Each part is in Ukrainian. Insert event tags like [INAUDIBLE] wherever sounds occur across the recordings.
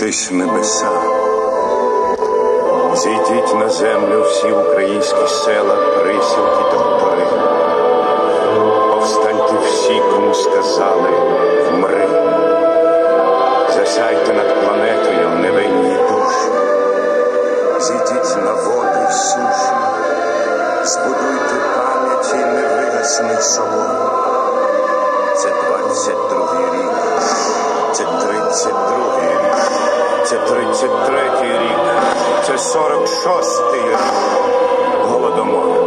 відкрийтесь небеса. Зійдіть на землю всі українські села, присілки та гори. Повстаньте всі, кому сказали вмри. Засяйте над планетою невинні душі. Зійдіть на води й суші, збудуйте пам'яті невигасний собор. Це 22 33 рік, це 46 рік. Голодомор. Голодомор.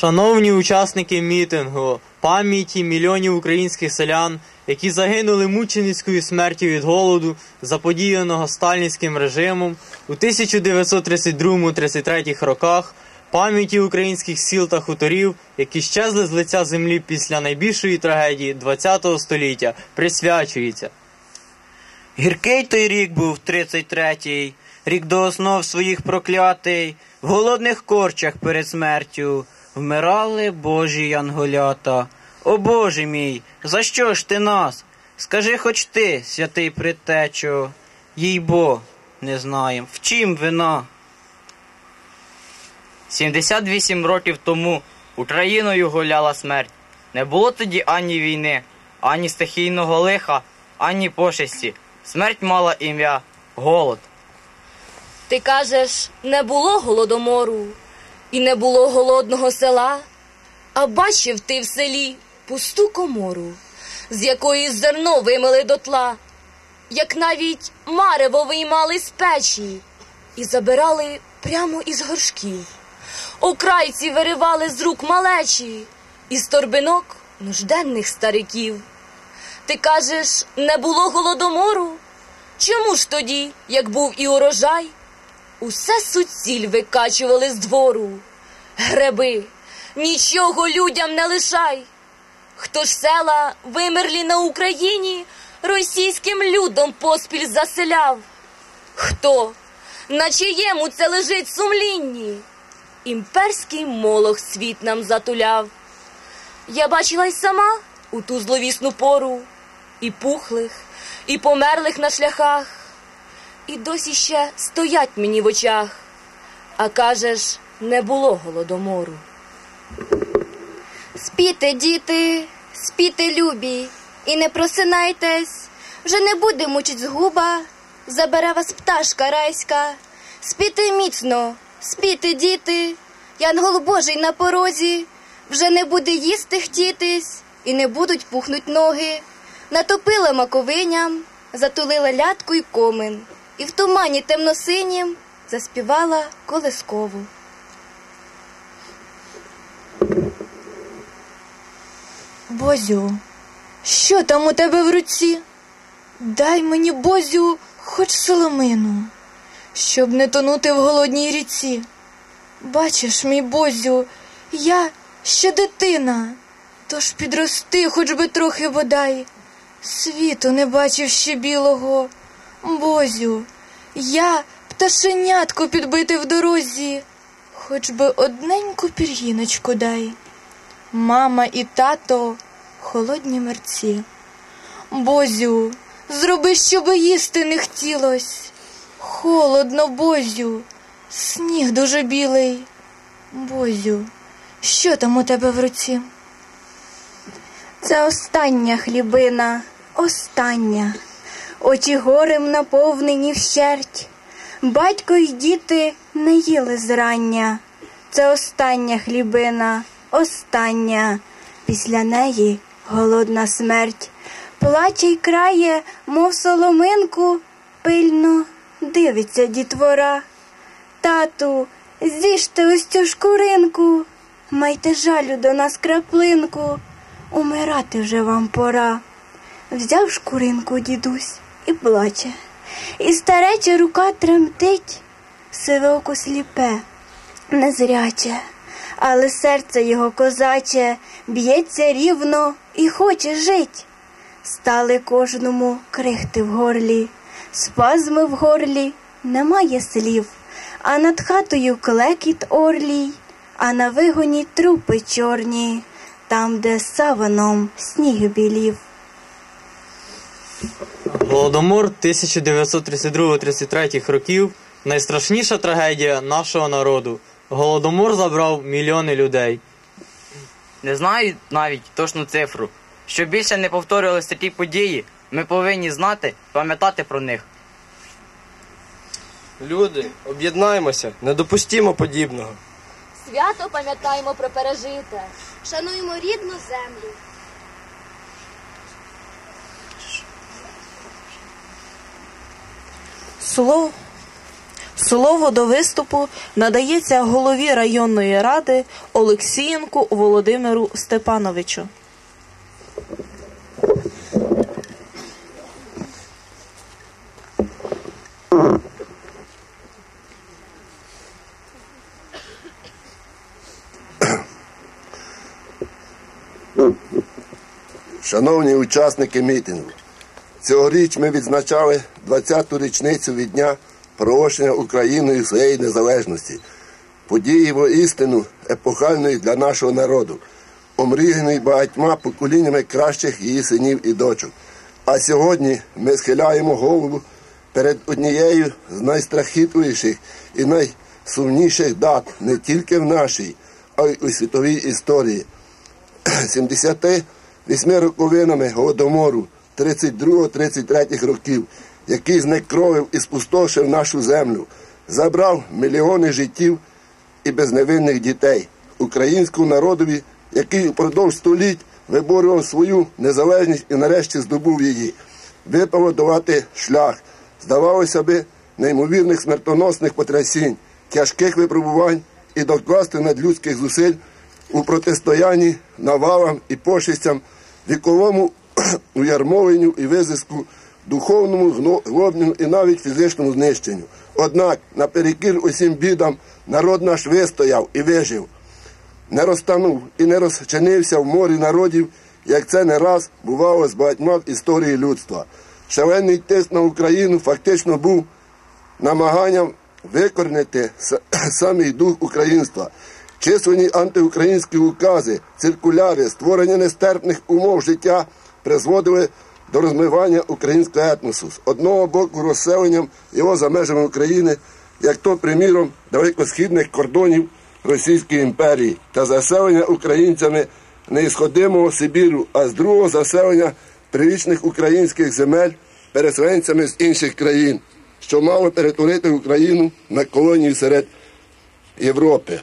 Шановні учасники мітингу, пам'яті мільйонів українських селян, які загинули мученицькою смертю від голоду, заподіяного сталінським режимом у 1932-33 роках, пам'яті українських сіл та хуторів, які щезли з лиця землі після найбільшої трагедії ХХ століття, присвячується. Гіркий той рік був 33-й, рік до основ своїх проклятий, в голодних корчах перед смертю вмирали божі янголята. О Боже мій, за що ж ти нас? Скажи хоч ти, святий предтечо, їй бо не знаєм, в чим вина? 78 років тому Україною гуляла смерть. Не було тоді ані війни, ані стихійного лиха, ані пошесті. Смерть мала ім'я голод. Ти кажеш, не було голодомору і не було голодного села, а бачив ти в селі пусту комору, з якої зерно вимили дотла, як навіть марево виймали з печі і забирали прямо із горшків. Окрайці виривали з рук малечі із торбинок нужденних стариків. Ти кажеш, не було голодомору? Чому ж тоді, як був і урожай, усе суціль викачували з двору? Греби, нічого людям не лишай. Хто ж села вимерлі на Україні, російським людом поспіль заселяв? Хто? На чиєму це лежить сумлінні? Імперський молох світ нам затуляв. Я бачила й сама у ту зловісну пору і пухлих, і померлих на шляхах, і досі ще стоять мені в очах, а кажеш, не було голодомору. Спіте, діти, спіте, любі, і не просинайтесь, вже не буде мучить згуба, забере вас пташка райська. Спіте міцно, спіте, діти, янгол Божий на порозі, вже не буде їсти хтітись, і не будуть пухнуть ноги. Натопила маковиням, затулила лятку й комин, і в тумані темносинім заспівала колискову. Бозю, що там у тебе в руці? Дай мені, Бозю, хоч соломину, щоб не тонути в голодній ріці. Бачиш, мій Бозю, я ще дитина, тож підрости хоч би трохи бодай. Світу не бачив ще білого. Бозю, я пташенятко підбите в дорозі, хоч би одненьку пір'їночку дай. Мама і тато холодні мерці. Бозю, зроби, щоб їсти не хотілось. Холодно, Бозю, сніг дуже білий. Бозю, що там у тебе в руці? Це остання хлібина, остання. Очі горем наповнені вщерть. Батько й діти не їли зрання. Це остання хлібина, остання. Після неї голодна смерть. Плаче й крає, мов соломинку, пильно дивиться дітвора. Тату, з'їжте ось цю шкуринку, майте жалю до нас краплинку, умирати вже вам пора. Взяв шкуринку дідусь і плаче, і стареча рука тремтить, сиве око сліпе, незряче, але серце його козаче б'ється рівно і хоче жить. Стали кожному крихти в горлі, спазми в горлі, немає слів, а над хатою клекіт орлій, а на вигоні трупи чорні, там, де саваном сніг білів. Голодомор 1932-33 років найстрашніша трагедія нашого народу. Голодомор забрав мільйони людей. Не знаю навіть точну цифру. Щоб більше не повторювалися такі події, ми повинні знати, пам'ятати про них. Люди, об'єднаємося, не допустімо подібного. Свято пам'ятаємо про пережите. Шануємо рідну землю. Слово, слово до виступу надається голові районної ради Олексієнку Володимиру Степановичу. Шановні учасники мітингу, цьогоріч ми відзначали 20-ту річницю від дня проголошення Україною своєї незалежності, події воістину епохальної для нашого народу, омріяної багатьма поколіннями кращих її синів і дочок. А сьогодні ми схиляємо голову перед однією з найстрахітливіших і найсумніших дат не тільки в нашій, а й у світовій історії. 78 роковинами голодомору 32-33 років, який знекровив і спустошив нашу землю, забрав мільйони життів і безневинних дітей, українському народові, який упродовж століть виборював свою незалежність і нарешті здобув її, випало давати шлях, здавалося би, неймовірних смертоносних потрясінь, тяжких випробувань і докласти надлюдських зусиль у протистоянні навалам і пошестям, віковому уярмовленню і визиску, духовному злобному і навіть фізичному знищенню. Однак, наперекір усім бідам, народ наш вистояв і вижив, не розтанув і не розчинився в морі народів, як це не раз бувало з багатьма в історії людства. Шалений тиск на Україну фактично був намаганням викорнити [CLEARS THROAT] самий дух українства. Численні антиукраїнські укази, циркуляри, створення нестерпних умов життя призводили до розмивання українського етносу з одного боку розселенням його за межами України, як то, приміром, далекосхідних кордонів Російської імперії та заселення українцями неісходимого Сибіру, а з другого заселення прирічних українських земель переселенцями з інших країн, що мало перетворити Україну на колонію серед Європи.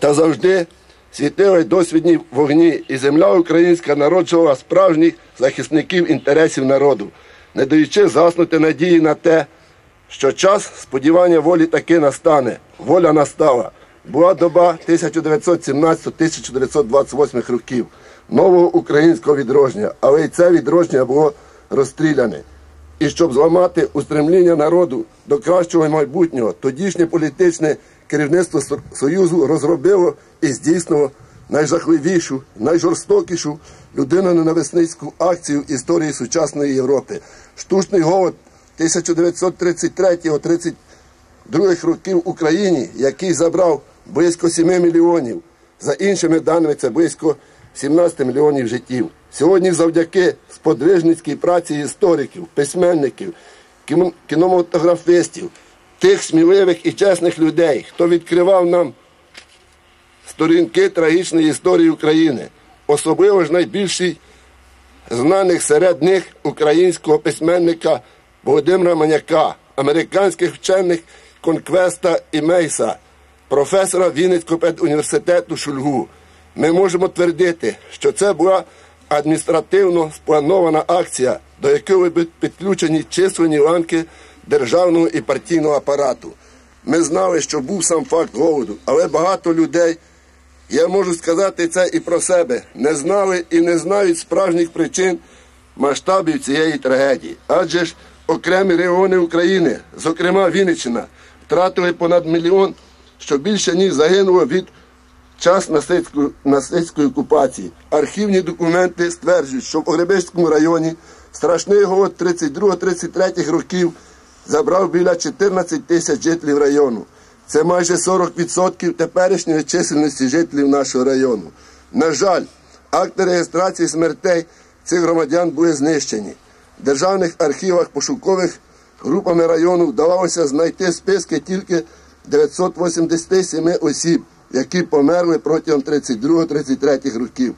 Та завжди світили досвідні вогні, і земля українська народжувала справжніх захисників інтересів народу, не даючи заснути надії на те, що час сподівання волі таки настане. Воля настала. Була доба 1917-1928 років нового українського відродження, але й це відродження було розстріляне. І щоб зламати устремління народу до кращого майбутнього, тодішнє політичне керівництво Союзу розробило і здійснило найжахливішу, найжорстокішу людиноненависницьку акцію історії сучасної Європи. Штучний голод 1933-32 років Україні, який забрав близько 7 мільйонів. За іншими даними, це близько 17 мільйонів життів. Сьогодні завдяки сподвижницькій праці істориків, письменників, кінематографістів, тих сміливих і чесних людей, хто відкривав нам сторінки трагічної історії України, особливо ж найбільший знаних серед них українського письменника Володимира Маняка, американських вчених Конквеста і Мейса, професора Вінницького педуніверситету Шульгу. Ми можемо твердити, що це була адміністративно спланована акція, до якої були підключені численні ланки державного і партійного апарату. Ми знали, що був сам факт голоду, але багато людей я можу сказати це і про себе. Не знали і не знають справжніх причин масштабів цієї трагедії. Адже ж окремі регіони України, зокрема Вінниччина, втратили понад мільйон, що більше ніж загинуло від час нацистської окупації. Архівні документи стверджують, що в Погребиському районі страшний голод 32-33 років забрав біля 14 тисяч жителів району. Це майже 40% теперішньої чисельності жителів нашого району. На жаль, акти реєстрації смертей цих громадян були знищені. В державних архівах пошукових групами району вдавалося знайти списки тільки 987 осіб, які померли протягом 32-33 років.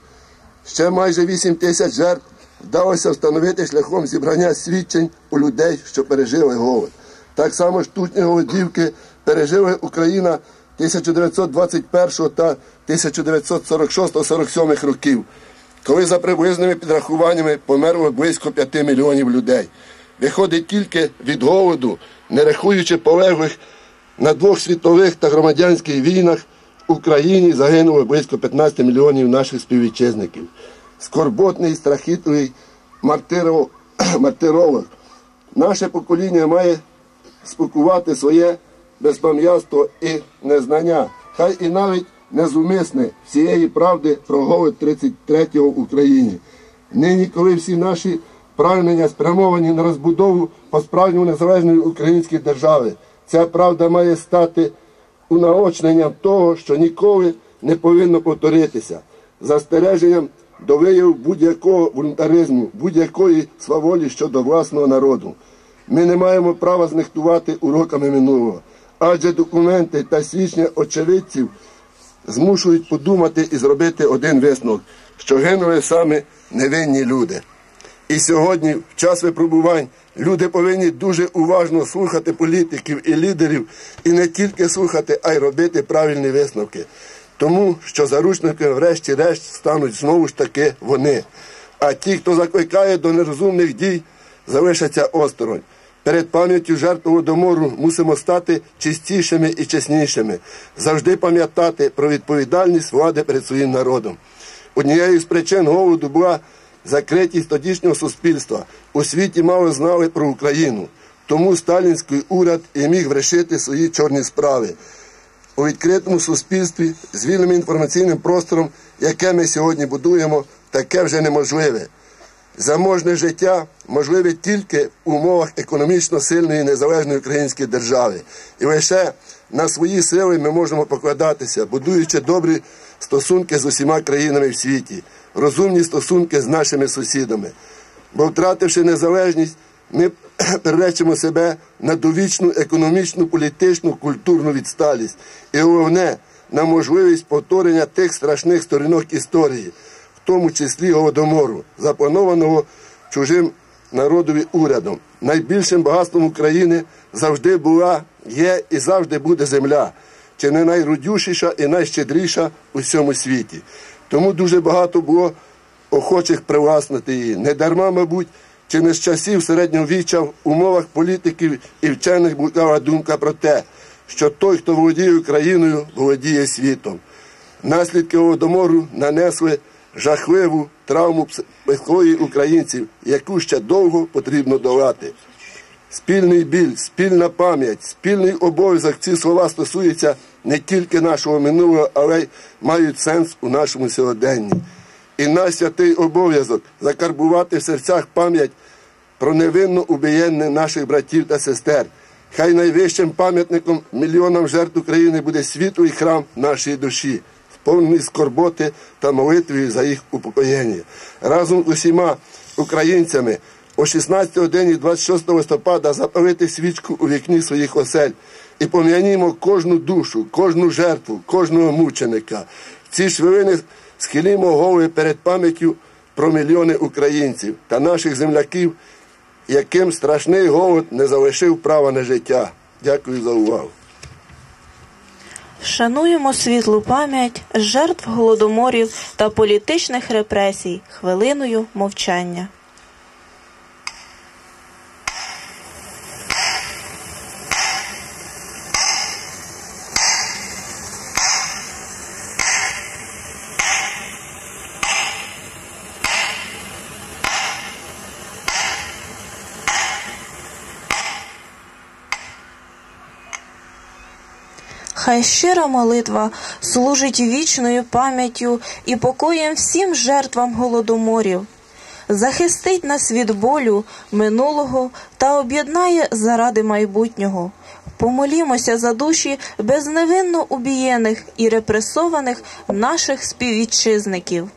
Ще майже 8 тисяч жертв вдалося встановити шляхом зібрання свідчень у людей, що пережили голод. Так само штучні голодівки пережили Україна 1921 та 1946-47 років, коли за приблизними підрахуваннями померло близько 5 мільйонів людей. Виходить тільки від голоду, не рахуючи полеглих на двох світових та громадянських війнах, в Україні загинуло близько 15 мільйонів наших співвітчизників. Скорботний, страхітливий мартиров- [CLEARS THROAT] мартиролог. Наше покоління має спокувати своє безпам'ятство і незнання, хай і навіть незумисне всієї правди про голод 33-го в Україні. Нині, коли всі наші прагнення спрямовані на розбудову по справжньому незалежної української держави, ця правда має стати унаочненням того, що ніколи не повинно повторитися, застереженням до вияву будь-якого волюнтаризму, будь-якої сваволі щодо власного народу. Ми не маємо права знехтувати уроками минулого, адже документи та свідчення очевидців змушують подумати і зробити один висновок, що гинули саме невинні люди. І сьогодні, в час випробувань, люди повинні дуже уважно слухати політиків і лідерів, і не тільки слухати, а й робити правильні висновки. Тому що заручниками, врешті-решт, стануть знову ж таки вони. А ті, хто закликає до нерозумних дій, залишаться осторонь. Перед пам'яттю жертв Голодомору мусимо стати чистішими і чеснішими, завжди пам'ятати про відповідальність влади перед своїм народом. Однією з причин голоду була закритість тодішнього суспільства. У світі мало знали про Україну. Тому сталінський уряд і міг вирішити свої чорні справи. У відкритому суспільстві з вільним інформаційним простором, яке ми сьогодні будуємо, таке вже неможливе. Заможне життя можливе тільки в умовах економічно сильної незалежної української держави. І лише на свої сили ми можемо покладатися, будуючи добрі стосунки з усіма країнами в світі, розумні стосунки з нашими сусідами. Бо, втративши незалежність, ми [CLEARS THROAT] переречимо себе на довічну економічну, політичну, культурну відсталість. І головне, на можливість повторення тих страшних сторінок історії. в тому числі голодомору, запланованого чужим народові урядом. Найбільшим багатством України завжди була, є і завжди буде земля, чи не найрудюшіша і найщедріша у всьому світі. Тому дуже багато було охочих привласнити її. Не дарма, мабуть, чи не з часів середньовіччя в умовах політиків і вчених була думка про те, що той, хто володіє Україною, володіє світом. Наслідки голодомору нанесли жахливу травму психології українців, яку ще довго потрібно долати. Спільний біль, спільна пам'ять, спільний обов'язок ці слова стосуються не тільки нашого минулого, але й мають сенс у нашому сьогоденні. І наш святий обов'язок закарбувати в серцях пам'ять про невинно убієнне наших братів та сестер. Хай найвищим пам'ятником мільйонам жертв України буде світлий храм нашої душі, сповнений скорботи та молитвою за їх упокоєння. Разом з усіма українцями о 16 годині 26 листопада запалити свічку у вікні своїх осель і пом'янімо кожну душу, кожну жертву, кожного мученика. В ці ж схилімо голови перед пам'яттю про мільйони українців та наших земляків, яким страшний голод не залишив права на життя. Дякую за увагу. Шануємо світлу пам'ять жертв голодоморів та політичних репресій хвилиною мовчання. Хай щира молитва служить вічною пам'яттю і покоєм всім жертвам голодоморів, захистить нас від болю минулого та об'єднає заради майбутнього. Помолімося за душі безневинно убієних і репресованих наших співвітчизників.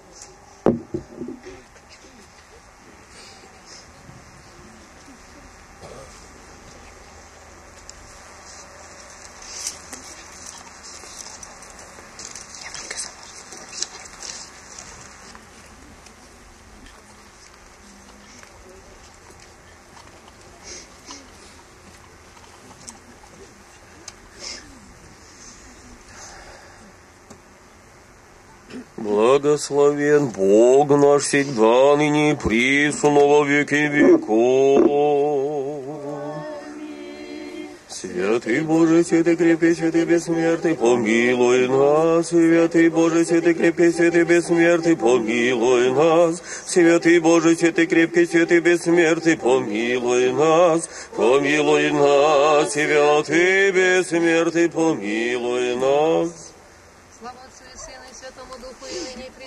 Благословен Бог наш всегда, ныне и присно во веки веков. Святый Боже, святый крепкий, святый бессмертный, помилуй нас. Святый Боже, святый крепкий, святый бессмертный, помилуй нас. Святый Боже, святый крепкий, святый бессмертный, помилуй нас. Помилуй нас, святый бессмертный, помилуй нас.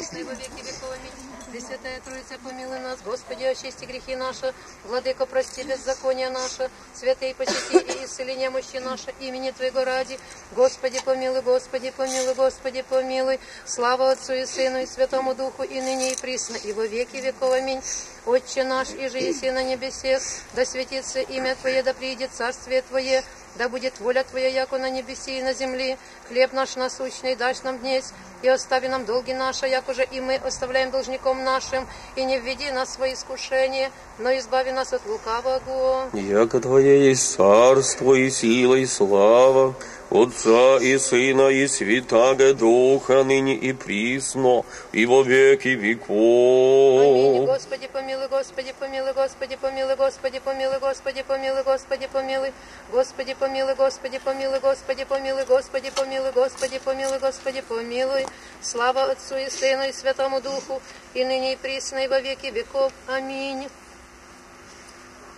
присно, и во веки веков. Аминь. Пресвятая Троица, помилуй нас, Господи, очисти грехи наши, Владыка, прости беззаконие наше, святые посети и исцели немощи наши, имени Твоего ради. Господи, помилуй, Господи, помилуй, Господи, помилуй. Слава Отцу и Сыну и Святому Духу, и ныне и присно, и во веки веков. Аминь. Отче наш, и же еси на небесе, да светится имя Твое, да приидет царствие Твое, да будет воля Твоя, яко на небеси и на земли. Хлеб наш насущный дашь нам днесь, и остави нам долги наши, як уже и мы оставляем должником нашим, и не введи нас в свои искушения, но избави нас от лукавого. Яко Твое есть царство и сила и слава, Отца и Сына и Святаго Духа, ныне и присно, и во веки Аминь. веков. Господи, помилуй, Господи, помилуй, Господи, помилуй, Господи, помилуй, Господи, помилуй, Господи, помилуй, Господи, помилуй, Господи, помилуй, Господи, помилуй, Господи, помилуй, Господи, помилуй, Господи, помилуй. Слава Отцу и Сыну и Святому Духу, и ныне и присно, и во веки веков. Аминь.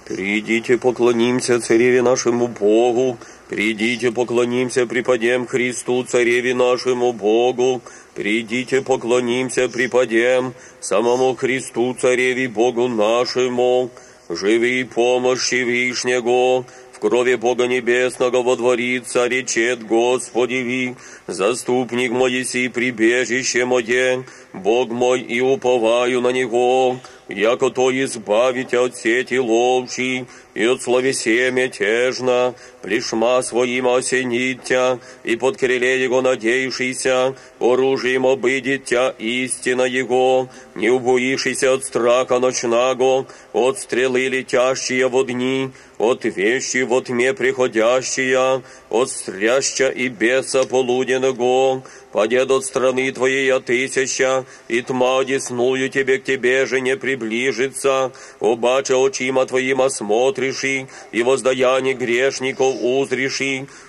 Придите, поклонимся цареве нашему Богу, придите, поклонимся, припадем Христу, цареве нашему Богу, придите, поклонимся, припадем самому Христу, цареве Богу нашему, живи помощи Вишнего, в крови Бога Небесного водворится, речет Господи ви, заступник Моисей, прибежище мое, Бог мой, и уповаю на Него, яко то избавите от сети ловчей и от словесия мятежна, плешма своим осенит тя, и под крыле его надеющийся, оружием обыдет тя истина его, не убоишься от страха ночного, от стрелы летящие во дни, от вещи во тьме приходящие, от стряща и беса полуденного, падет от страны твоей от тысяча, и тьма одесную тебе к тебе же не приближится, обаче очима твоим осмотришь, и воздаяние грешников узришь,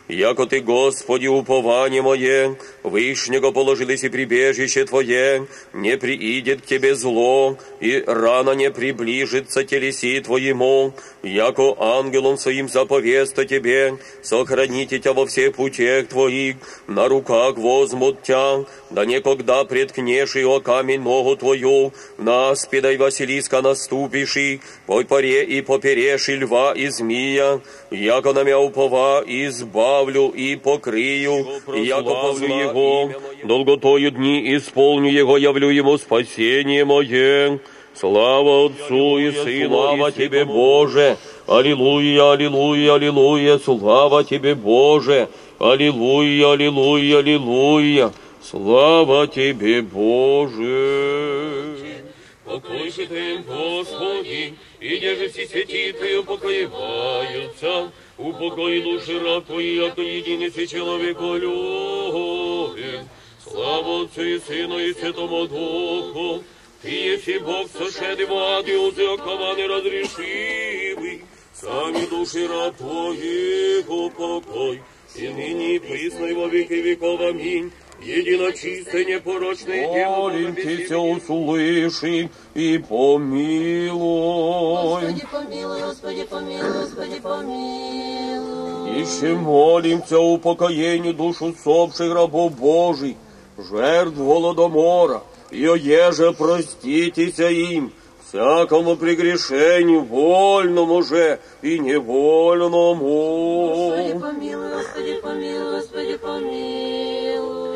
яко ты, Господи, упование мое, Вышнего положились и прибежище Твое, не приидет к Тебе зло, и рано не приближится телеси Твоему, яко ангелом своим заповеста Тебе, сохраните Тебя во всех путях Твоих, на руках Тя, да некогда преткнешь о камень ногу Твою, на спидай Василиска наступиши, по поре и попереши льва и змия, яко на мя упова избавлю и покрию, яко повлю его, долготою дни исполню его, явлю ему спасение мое. Слава Отцу и Сыну, слава Тебе, Боже! Аллилуйя, аллилуйя, аллилуйя, слава Тебе, Боже! Аллилуйя, аллилуйя, аллилуйя, слава Тебе, Боже! Покой святым Господи, и деже все святи Твои покоеваются, упокой души раб Твои, яко единицы человеку любим. Слава Отцу и Сыну и Святому Духу, Ты еси Бог, сошедший в ад и узы окованы разрешимый, сами души раб Твоих упокой, и ныне и присно и во веки веков. Аминь. Единочистый, непорочный Молим Тебя, услыши и помилуй. Господи, помилуй, Господи, помилуй, Господи, помилуй. Еще молимся о упокоении душ усопших рабов Божий, жертв Голодомора, и о еже проститеся им, всякому прегрешению, вольному же и невольному. Господи, помилуй, Господи, помилуй, Господи, помилуй.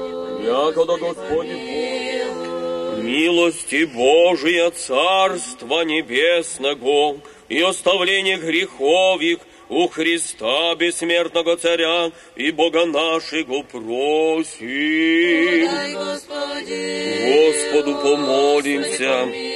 Якода Господи Бог, милости Божия Царства Небесного и оставление грехов их у Христа бессмертного Царя и Бога нашего просим. Господи, Господу помолимся.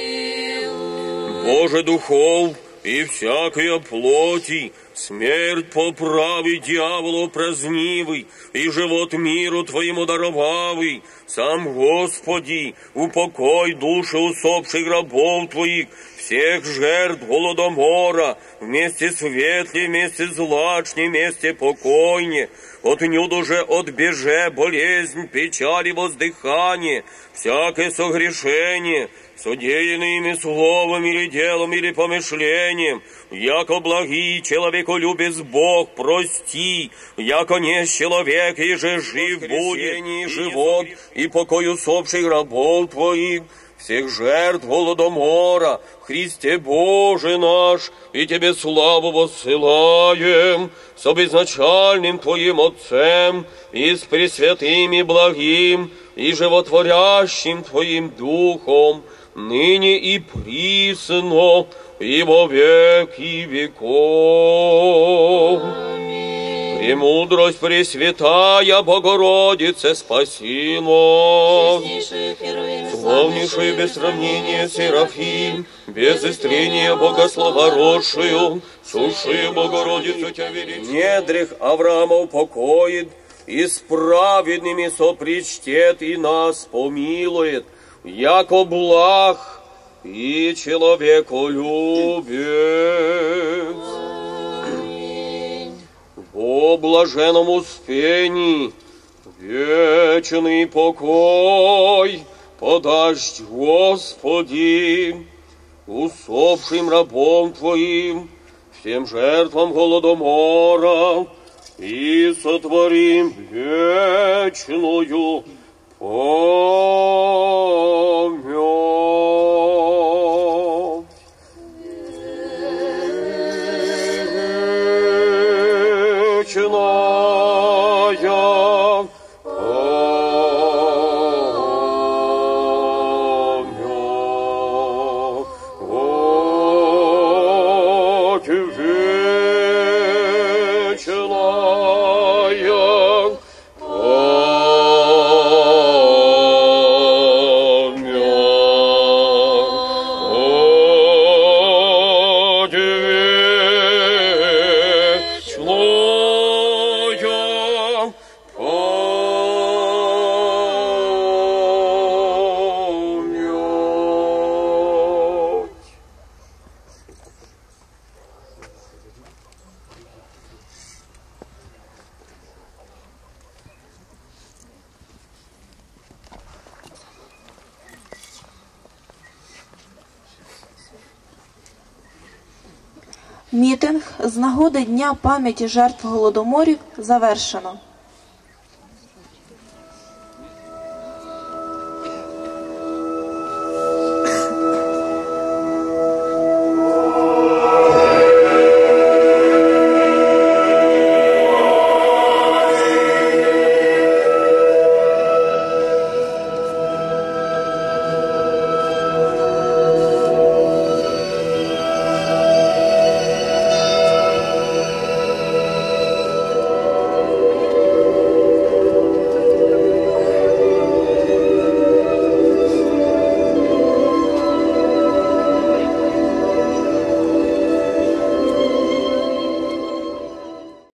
Боже духов и всякая плоти, смерть поправи дьяволу празднивый, и живот миру Твоему даровавый, сам Господи, упокой души усопших рабов Твоих, всех жертв голодомора, вместе светле, вместе злачне, вместе покойне, от нюд уже отбеже болезнь, печаль и воздыхание, всякое согрешение, содеянными словом или делом или помышлением, яко благий человеколюбец Бог, прости, яко не человек, и же жив будет, и живот, и покой усопших рабов Твоих, всех жертв голодомора, Христе Боже наш, и Тебе славу воссылаем, с обезначальным Твоим Отцем, и с Пресвятым и благим, и животворящим Твоим Духом, ныне и присно, и во веки веков. Премудрость Пресвятая Богородице, спаси нас. Славнейший без сравнения Серафим, без истрения Богослова родшую, суши Богородицу Тя величие. Недрих Авраама упокоит, и с праведными сопричтет, и нас помилует, яко благ и человеколюбец. О блаженном успении, вечный покой подашь, Господи, усопшим рабом Твоим, всем жертвам голодомора, и сотворим вечную память. Мітинг з нагоди Дня пам'яті жертв голодоморів завершено.